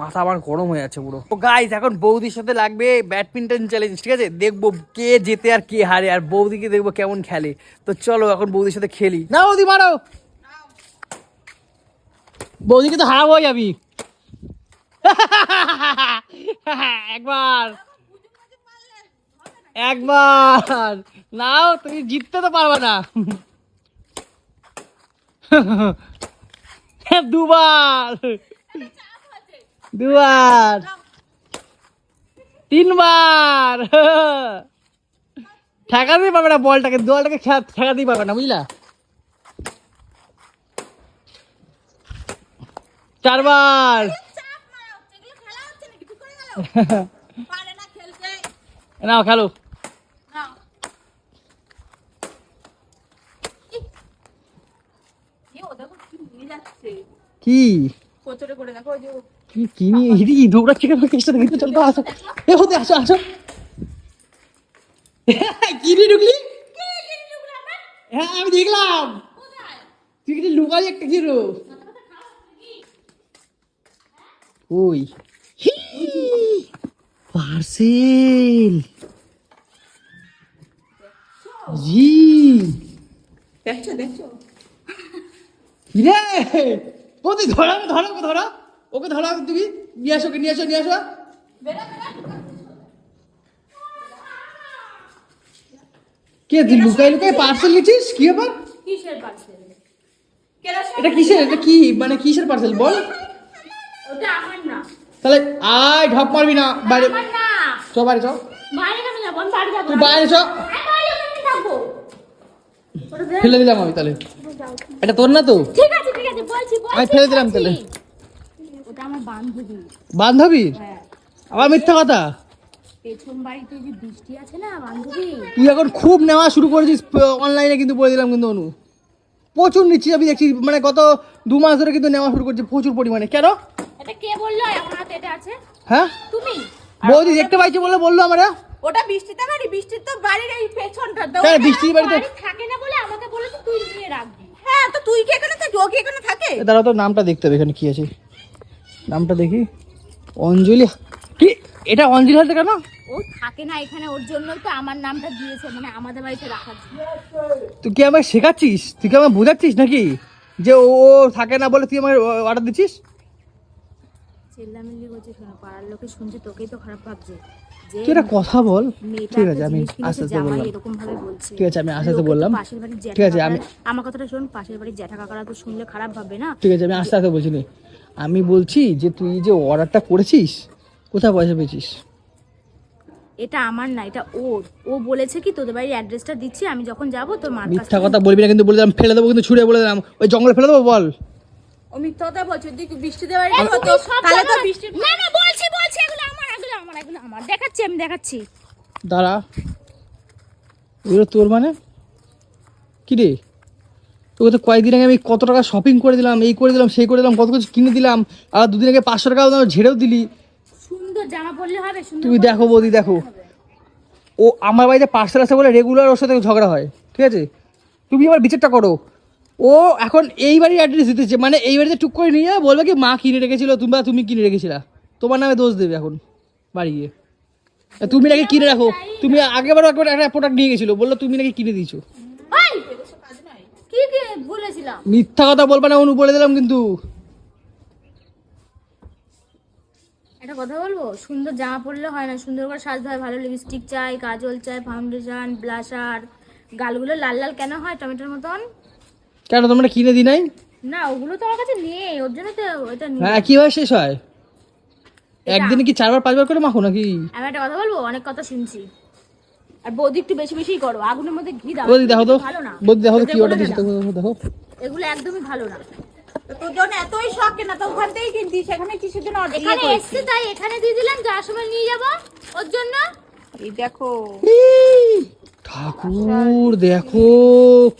মাথা আমার গরম হয়ে যাচ্ছে পুরো। তো গাইস এখন বৌদির সাথে লাগবে ব্যাডমিন্টন চ্যালেঞ্জ ঠিক আছে? দেখব কে জেতে আর কে হারে, আর বৌদিকে দেখব কেমন খেলে। তো চলো এখন বৌদির সাথে খেলি। না বৌদি, মারো! বৌদিকে তো হারাবো যাবি। একবার। একবার। নাও, তুমি জিততে তো পারবে না। দুবার। দুবার। তিনবার। ঠেকাতেই পারবে না বলটাকে খে- ঠেকাতেই পারবে না বুঝলা? চারবার। নাও খেলো। কি কি কিনি কি দৌড়াচ্ছে কেন? কেসটা দেখতে চলতো আসো। এ হতে আসো আসো। কিনি ঢুকলি হ্যাঁ আমি দেখলাম। তুই কিছু লুকালি একটা হিরো? ওই। পার্সেল। জি। দেখছ দেখছ? রে? বৌদি ধরা ধরা ধরা। ওকে ধরা তুমি নিয়ে আসো ওকে নিয়ে আসো নিয়ে আসো। কে তুই লুকাই লুকাই পার্সেল নিচ্ছিস? কি ব্যাপার? কিসের পার্সেল এটা কিসের? এটা কি মানে কিসের পার্সেল বল। ওটা আমার না। তাহলে আয় ঢপ মারবি না বাইরে চ বাইরে চ। তুই বাইরে চ। ফেলে দিলাম আমি তাহলে। এটা তোর না তো? ঠিক আছে ঠিক আছে বলছি বলছি আমি ফেলে দিলাম তাহলে। ওটা আমার বান্ধবী। বান্ধবী? হ্যাঁ। আবার মিথ্যা কথা? পেছন বাড়িতে যে বৃষ্টি আছে না বান্ধবী? তুই এখন খুব নেওয়া শুরু করেছিস অনলাইনে কিন্তু বলে দিলাম কিন্তু অনু। প্রচুর নিচ্ছিস আমি দেখছি মানে গত দু মাস ধরে কিন্তু নেওয়া শুরু করছি প্রচুর পরিমাণে। কেন? এটা কে বলল? আমার হাতে এটা আছে। হ্যাঁ? তুমি? বৌদি দেখতে পাইছে বলে বলল আমরা? ওটা বৃষ্টিতে বাড়ি বৃষ্টির তো বাড়ির এই পেছনটা। তো বৃষ্টির বাড়িতে বাড়ি থাকে না বলে আমাকে বলেছে তুই নিয়ে রাখবি। হ্যাঁ তো তুই কি এখানে থাকি ও কি এখানে থাকে? দাঁড়া তো নামটা দেখতে হবে এখানে কি আছে? নামটা দেখি। অঞ্জলি কি? এটা অঞ্জলি হাতে কেন? ও থাকে না এখানে ওর জন্যই তো আমার নামটা দিয়েছে মানে আমাদের বাড়িতে রাখার জন্য তুই কি আমায় শেখাচ্ছিস? তুই কি আমায় বোঝাচ্ছিস নাকি? যে ও থাকে না বলে তুই আমার অর্ডার দিচ্ছিস? চেল্লামিল্লি করছে শোনো পাড়ার লোকে শুনছে তোকেই তো খারাপ ভাবছে। তুই একটা কথা বল। ঠিক আছে আমি আস্তে আস্তে বললাম। ঠিক আছে, আমি আস্তে আস্তে তো বললাম। ঠিক আছে, আমি- আমার কথাটা শোন পাশের বাড়ির জ্যাঠা কাকারা তো শুনলে খারাপ ভাববে না? ঠিক আছে আমি আস্তে আস্তে বলছি নে। আমি বলছি যে তুই যে অর্ডারটা করেছিস কোথায় পয়সা পেয়েছিস? এটা আমার না এটা ওর। ও বলেছে কি তোদের বাড়ির অ্যাড্রেসটা দিচ্ছি আমি যখন যাব তোর মার কাছ মিথ্যা কথা বলবি না কিন্তু বলে দিলাম ফেলে দেবো কিন্তু ছুড়ে বলে দিলাম। ওই জঙ্গলে ফেলে দেবো বল। ও মিথ্যা কথা বলছে তুই তুই সব তাহলে তো জানো। বৃষ্টির না না বলছি বলছি এগুলো আমার এগুলো আমার এগুলো আমার। দেখাচ্ছি আমি দেখাচ্ছি। দাঁড়া। এগুলো তোর মানে? কি রে? তোকে তো কয়েকদিন আগে আমি কত টাকা শপিং করে দিলাম এই করে দিলাম সেই করে দিলাম কত কিছু কিনে দিলাম আর দুদিন আগে পাঁচশো টাকা ঝেড়েও দিলি। সুন্দর জামা পরলে হবে তুমি দেখো বৌদি দেখো। ও আমার বাড়িতে পার্সেল আসে বলে রেগুলার ওর সাথে ঝগড়া হয় ঠিক আছে? তুমি এবার বিচারটা করো। ও এখন এই বাড়ির অ্যাড্রেস দিতেছে মানে এই বাড়িতে টুক করে নিয়ে যাবে, বলবে কি মা কিনে রেখেছিল তুমি তুমি কিনে রেখেছিলা। তোমার নামে দোষ দেবে এখন বাড়ি গিয়ে। তুমি নাকি কিনে রাখো। তুমি আগেবারও একবার একটা প্রোডাক্ট নিয়ে গেছিল বলল তুমি নাকি কিনে দিয়েছ! কি কি বলেছিলাম। মিথ্যা কথা বলবে না অনু বলে দিলাম কিন্তু। একটা কথা বলব? সুন্দর জামা পরলে হয় না সুন্দর করে সাজতে হয় ভালো লিপস্টিক চাই কাজল চাই ফাউন্ডেশন ব্লাশার গালগুলো লাল লাল কেন হয় টমেটোর মতন? কেন তোমরা কিনে দিই নাই? না ওগুলো তো আমার কাছে নেই ওর জন্য তো এটা। হ্যাঁ কীভাবে শেষ হয়? একদিনে কি চারবার পাঁচবার করে মাখো নাকি? আমি একটা কথা বলব? অনেক কথা শুনছি। আর বৌদি একটু বেশি বেশি করো আগুনের মধ্যে ঘি দাও। বৌদি দেখো তো। বৌদি দেখো তো কি অর্ডার দিয়েছে দেখো এগুলো একদমই ভালো না। তোর জন্য এতই শখ কেনা তো ওখান থেকেই কিনতি সেখানে কিসের জন্য এখানে এসছে তাই এখানে দিয়ে দিলাম যাওয়ার সময় নিয়ে যাব ওর জন্য। এই দেখো। ঠাকুর দেখো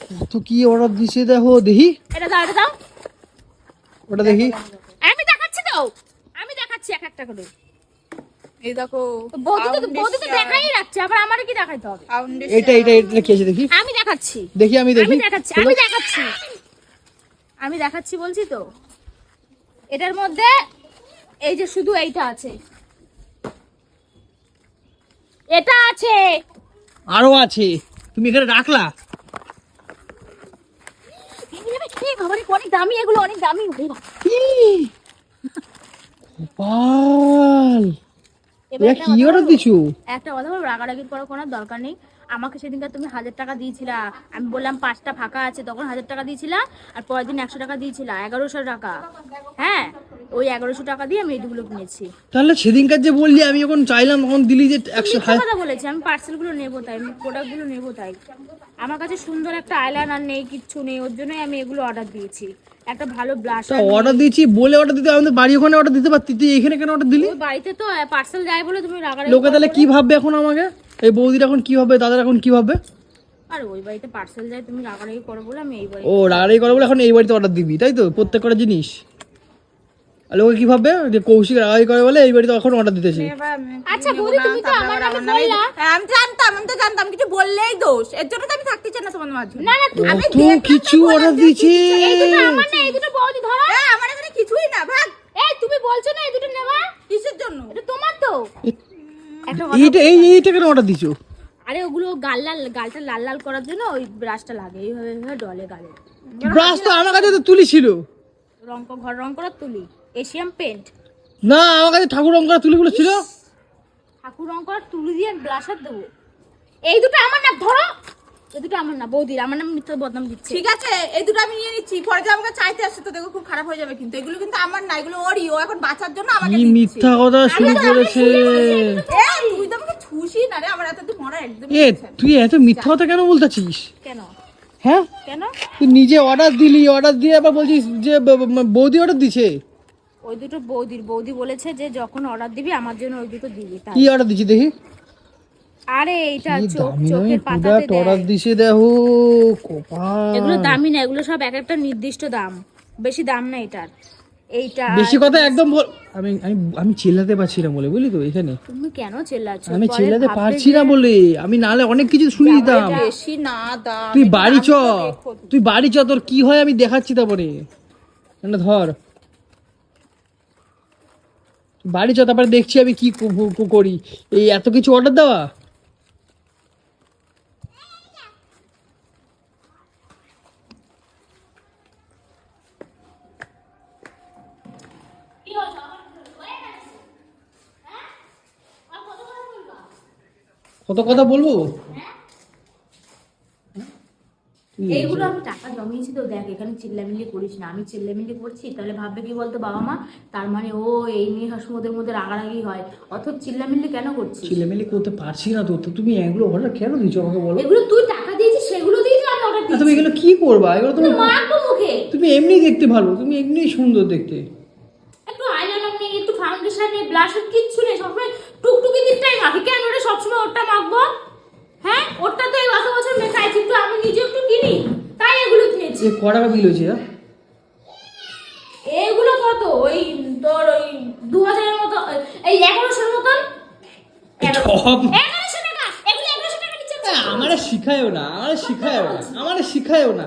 কত কি অর্ডার দিছে দেখো দেখি। এটা দাও এটা দাও। ওটা দেখি। আমি দেখাচ্ছি তো আমি দেখাচ্ছি এক একটা করে। এই দেখো বৌদি তো বৌদি তো দেখাই রাখছে আবার আমারে কি দেখাইতে হবে? এটা এটা এটা কি আছে দেখি। আমি দেখাচ্ছি। দেখি আমি দেখি। আমি দেখাচ্ছি আমি দেখাচ্ছি। আমি দেখাচ্ছি বলছি তো। এটার মধ্যে এই যে শুধু এইটা আছে। এটা আছে। আরও আছে। তুমি এখানে রাখলা? অনেক দামি এগুলো অনেক দামি। এবার একটা কি কথা অর্ডার বলব? দিছো? একটা কথা বলব রাগারাগি করার কোনো দরকার নেই। আমাকে সেদিনকার তুমি হাজার টাকা দিয়েছিলা। আমি বললাম পাঁচটা ফাঁকা আছে তখন হাজার টাকা দিয়েছিলা আর পরের দিন একশো টাকা দিয়েছিলা এগারোশো টাকা। হ্যাঁ ওই এগারোশো টাকা দিয়ে আমি এইগুলো কিনেছি। তাহলে সেদিনকার যে বললি আমি যখন চাইলাম তখন দিলি যে একশো কথা বলেছি আমি পার্সেলগুলো নেব তাই আমি প্রোডাক্টগুলো নেব তাই। আমার কাছে সুন্দর একটা আইলাইনার নেই কিচ্ছু নেই ওর জন্যই আমি এগুলো অর্ডার দিয়েছি। একটা ভালো অর্ডার দিয়েছি বলে অর্ডার দিতে আমি তো বাড়ি ওখানে অর্ডার দিতে পারতি তুই এখানে কেন অর্ডার দিলি? বাড়িতে তো পার্সেল যায় বলে তুমি রাগারাগি লোকে তাহলে কি ভাববে এখন আমাকে? এই বৌদিরা এখন কি ভাববে দাদা এখন কি ভাববে? আর ওই বাড়িতে পার্সেল যায় তুমি রাগারাগি করো বলে আমি এই বাড়ি ও রাগারাগি করে বলে এখন এই বাড়িতে অর্ডার দিবি তাই তো? প্রত্যেক প্রত্যেকটা জিনিস। লোকে কি ভাববে? যে কৌশিক রাগারাগি করে বলে এই বাড়িতে এখন অর্ডার দিতেছে? আচ্ছা বৌদি তুমি তো আমার নামে বললা। হ্যাঁ, আমি জানতাম আমি তো জানতাম কিছু বললেই দোষ। এর জন্য তো আমি থাকতে চাই না তোমার মাঝে। না না তুমি কত কিছু অর্ডার দিয়েছে। এই দুটো আমার না এই দুটো বৌদি ধরো। হ্যাঁ আমার এখানে কিছুই না ভাগ। এই তুমি বলছো না এই দুটো নেওয়া? কিসের জন্য? এটা তোমার তো। এইটা এই এইটা কেন অর্ডার দিছো আরে ওগুলো গাল লাল গালটা লাল লাল করার জন্য ওই ব্রাশটা লাগে এইভাবে এইভাবে ডলে গালে। ব্রাশ তো আমার কাছে তো তুলি ছিল। রং ঘর রং করার তুলি। Asian paint. না আমার কাছে ঠাকুর রং করা তুলিগুলো ছিল ঠাকুর রং করার তুলি দিয়ে ব্লাশার দেবো। এই দুটো আমার না ধরো। এই দুটো আমার না বৌদির আমার নাম মিথ্যা বদনাম দিচ্ছে। ঠিক আছে এই দুটো আমি নিয়ে নিচ্ছি। পরে যে আমাকে চাইতে আসছে তো দেখো খুব খারাপ হয়ে যাবে কিন্তু। এগুলো কিন্তু আমার না এগুলো ওরই। ও এখন বাঁচার জন্য আমাকে কি দিচ্ছে। মিথ্যা কথা শুরু করেছে। এ, তুই তো আমাকে ছুসি না রে আমার এত তুই মরা একদম এ তুই এত মিথ্যা কথা কেন বলতেছিস? কেন? হ্যাঁ? কেন? তুই নিজে অর্ডার দিলি অর্ডার দিয়ে আবার বলছিস যে ব- ব- বৌদি অর্ডার দিছে। ওই দুটো বৌদির। বৌদি বলেছে যে যখন অর্ডার দিবি আমার জন্য ওই দুটো দিবি কি অর্ডার দিছি দেখি? আরে এইটা কি চোখ চোখের পাতাতে অর্ডার দিছে দেখো কপাল। এগুলো দামি না এগুলো সব এক একটা নির্দিষ্ট দাম। বেশি দাম না এটার। এইটা বেশি কথা একদম বল আমি আমি আমি চিল্লাতে পারছি না বলে বুঝলি তো? এখানে তুমি কেন চেল্লাচ্ছ? আমি চিল্লাতে পারছি না বলে। আমি নালে অনেক কিছু শুনে দিতাম। বেশি না দাম তুই বাড়ি চ। তুই বাড়ি চ তোর কি হয় আমি দেখাচ্ছি তারপরে। না ধর। বাড়ি চ তারপরে দেখছি আমি কি করি। এই এত কিছু অর্ডার দেওয়া? কত কথা বলব? এইগুলো আমি টাকা জমিয়েছি তো দেখ এখানে চিল্লামিল্লি করিস না। আমি চিল্লামিল্লি করছি তাহলে ভাববে কি বলতো বাবা মা? তার মানে ও এই নিয়ে সবসময় মধ্যে রাগারাগি হয়। অথচ চিল্লামিল্লি কেন করছিস? ছেলেমেলে করতে পারছি না তো তুমি এগুলো অর্ডার কেন দিচ্ছ আমাকে বলো? এগুলো তুই টাকা দিয়েছিস সেগুলো দিয়েছিস আমি অর্ডার দিয়েছি তুমি এগুলো কি করবা? এগুলো তুমি মারবো মুখে। তুমি এমনি দেখতে ভালো তুমি এমনি সুন্দর দেখতে। একটু আইলাইনার নেই একটু ফাউন্ডেশন নেই ব্লাশার কিচ্ছু নেই সবসময় টুকটুকি দিকটাই মাখি। কেন ওটা সবসময় ওটা মাখবো? হ্যাঁ ওরটা তো এই গত বছর মেখাইছি কিন্তু আমি নিজে একটু কিনি। তাই এগুলো কিনেছি এ ক টাকা বিল হয়েছে হ্যাঁ? এগুলো কত? ওই তোর ওই দু হাজারের মতো এই এগারোশোর মতন। এগারোশো টাকা! এগুলো এগারোশো টাকা নিচে আমার শিখায়ও না আমার শিখায়ও না আমার শিখায়ও না।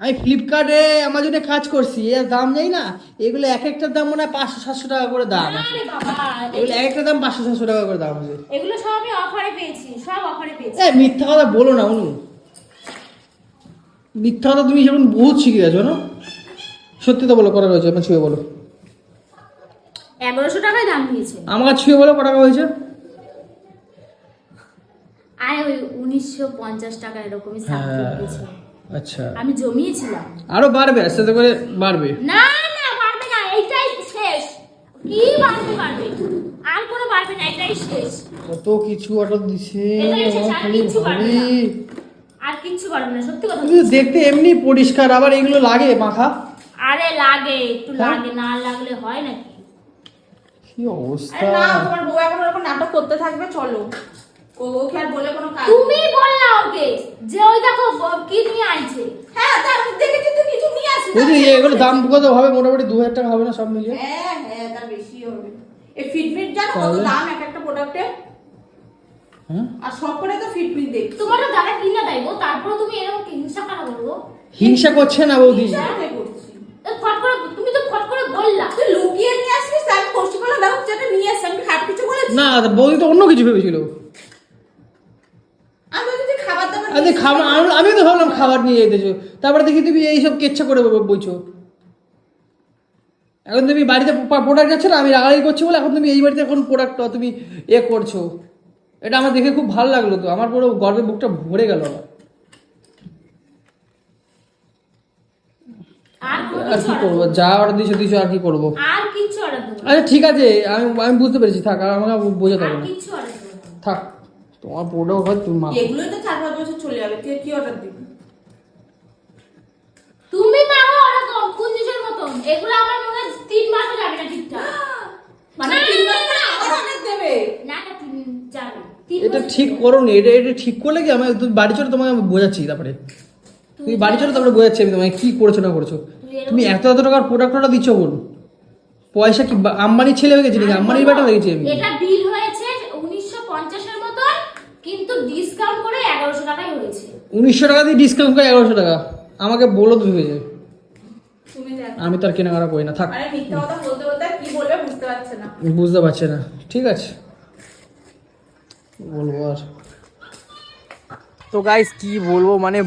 আমি ফ্লিপকার্টে আমাজনে কাজ করছি এর দাম যাই না? এগুলো এক একটার দাম মনে হয় পাঁচশো সাতশো টাকা করে দাম আরে বাবা এগুলো এক একটা দাম পাঁচশো সাতশো টাকা করে দাম আছে। এগুলো সব আমি অফারে পেয়েছি সব অফারে পেয়েছি। এ মিথ্যা কথা বলো না অনু। মিথ্যা কথা তুমি যেমন বহুত শিখে গেছো না সত্যি তো বলো কটা হয়েছে আমার ছুঁয়ে বলো। এগারোশো টাকায় দাম নিয়েছে আমার ছুঁয়ে বলো কটা হয়েছে? আর ওই উনিশশো পঞ্চাশ টাকা এরকমই হ্যাঁ। নিয়েছে আচ্ছা। আমি জমিয়েছিলাম। আরও বাড়বে আস্তে আস্তে করে বাড়বে। না না পারবে না এইটাই শেষ। কি বাড়বে বাড়বে? আর কোনো বাড়বে না এটাই শেষ। কত কিছু অর্ডার দিছে এটাই শেষ, আর কিচ্ছু বাড়বে না। সত্যি কথা দেখতে এমনি পরিষ্কার আবার এগুলো লাগে মাখা? আরে লাগে একটু হ্যাঁ? লাগে না লাগলে হয় নাকি? কি অবস্থা? না তোমার বউ এখন ওরকম নাটক করতে থাকবে চলো। ও ওকে আর বলে কোনো কাজ তুমি বললা ওকে যে ওই দেখো কি নিয়ে আইছে হ্যাঁ তার দেখেছি তুই কিছু নিয়ে আসিস বুঝলি এগুলো দাম কত হবে মোটামুটি দু হাজার টাকা হবে না সব মিলিয়ে? হ্যাঁ হ্যাঁ তার বেশি হবে। এই ফিটমিট জানো কত দাম এক একটা প্রোডাক্টে হ্যাঁ? আর সব করে তো ফিটমিট দেখ। তোমার দাদা কিনে দেয় গো তারপরে তুমি এরকম হিংসা কেন করব হিংসা করছে না বৌদি। ফট করে তুমি তো ফট করে বললা। তুই লুকিয়ে নিয়ে আসিস আমি না বৌদি তো অন্য কিছু ভেবেছিল আমি যদি খাবার দাবার আমি খাবার আমি- আমিও তো ভাবলাম খাবার নিয়ে যেতেছো। তারপরে দেখি তুমি এইসব কেচ্ছা করে বইছো এখন তুমি বাড়িতে প্রোডাক্ট যাচ্ছে না আমি রাগারাগি করছি বলে এখন তুমি এই বাড়িতে এখন প্রোডাক্ট তুমি এ করছ। এটা আমার দেখে খুব ভালো লাগল তো আমার পুরো গর্বের বুকটা ভরে গেল আমার। আর কি করব? যা অর্ডার দিয়েছ দিয়েছ আর কি করব। আচ্ছা ঠিক আছে আমি আমি বুঝতে পেরেছি থাক আর আমাকে বোঝাতে হবে। থাক তোমার প্রোডাক্ট হয় তুমি মাপো। এগুলোই তো চার পাঁচ বছর চলে যাবে তুই কি অর্ডার দিবি। তুমি মাগো ওরকম কুঞ্জিসের মতন এগুলো আমার মনে হয় তিন মাসও যাবে না ঠিকঠাক। মানে তিন মাস পরে আবার অর্ডার দেবে। না না তিন যাবে। এটা ঠিক করো নি এটা এটা ঠিক করলে কি? আমি তুমি বাড়ি চলে তোমাকে আমি বোঝাচ্ছি তারপরে। তুমি বাড়ি চলো তারপরে বোঝাচ্ছি আমি তোমাকে কি করেছ না করেছ। তুমি এত এত টাকার প্রোডাক্ট অর্ডার দিচ্ছ বোন পয়সা কি আম্বানির ছেলে হয়ে গেছে নাকি? আম্বানির বেটা হয়ে গেছি আমি। এটা বিল হয়েছে উনিশশো পঞ্চাশের মতন কিন্তু ডিসকাউন্ট করে এগারোশো টাকায় হয়েছে। উনিশশো টাকা দিয়ে ডিসকাউন্ট করে এগারোশো টাকা। আমাকে বলো তো ভেবে। যায় তুমি দেখ। আমি তার কেনাকাটা করি না থাক। আরে মিথ্যা কথা বলতে বলতে আর কি বলবে বুঝতে পারছে না। বুঝতে পারছে না। ঠিক আছে। বলব আর। তো গাইস কি বলব? মানে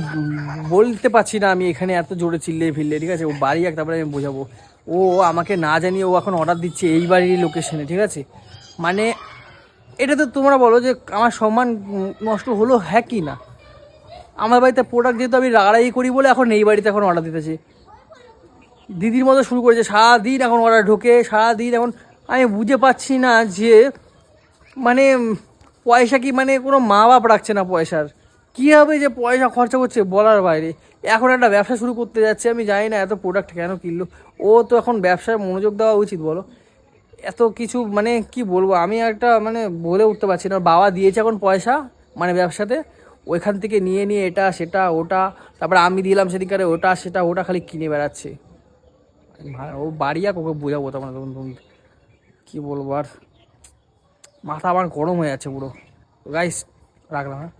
বলতে পারছি না আমি এখানে এত জোরে চিল্লে ফিরলে ঠিক আছে? ও বাড়ি এক তারপরে আমি বোঝাবো। ও আমাকে না জানিয়ে ও এখন অর্ডার দিচ্ছে এই বাড়ির লোকেশনে ঠিক আছে? মানে এটা তো তোমরা বলো যে আমার সম্মান নষ্ট হলো হ্যাঁ কি না? আমার বাড়িতে প্রোডাক্ট যেহেতু আমি রাগারাগি করি বলে এখন এই বাড়িতে এখন অর্ডার দিতেছি। দিদির মতো শুরু করেছে, সারাদিন এখন অর্ডার ঢোকে, সারাদিন এখন আমি বুঝে পাচ্ছি না যে মানে পয়সা কি মানে কোনো মা বাপ রাখছে না পয়সার। কী হবে যে পয়সা খরচা করছে বলার বাইরে। এখন একটা ব্যবসা শুরু করতে যাচ্ছে, আমি জানি না এত প্রোডাক্ট কেন কিনলো। ও তো এখন ব্যবসায় মনোযোগ দেওয়া উচিত, বলো। এত কিছু মানে কি বলব, আমি একটা মানে বলে উঠতে পারছি না। বাবা দিয়েছে এখন পয়সা মানে ব্যবসাতে। ওইখান থেকে নিয়ে নিয়ে এটা, সেটা, ওটা, তারপরে আমি দিলাম সেদিনকারে ওটা, সেটা, ওটা খালি কিনে বেড়াচ্ছে। ও বাড়ি আর ওকে বোঝাবো তোমার তখন কী বলব আর? মাথা আমার গরম হয়ে যাচ্ছে পুরো। গাইস রাখলাম হ্যাঁ?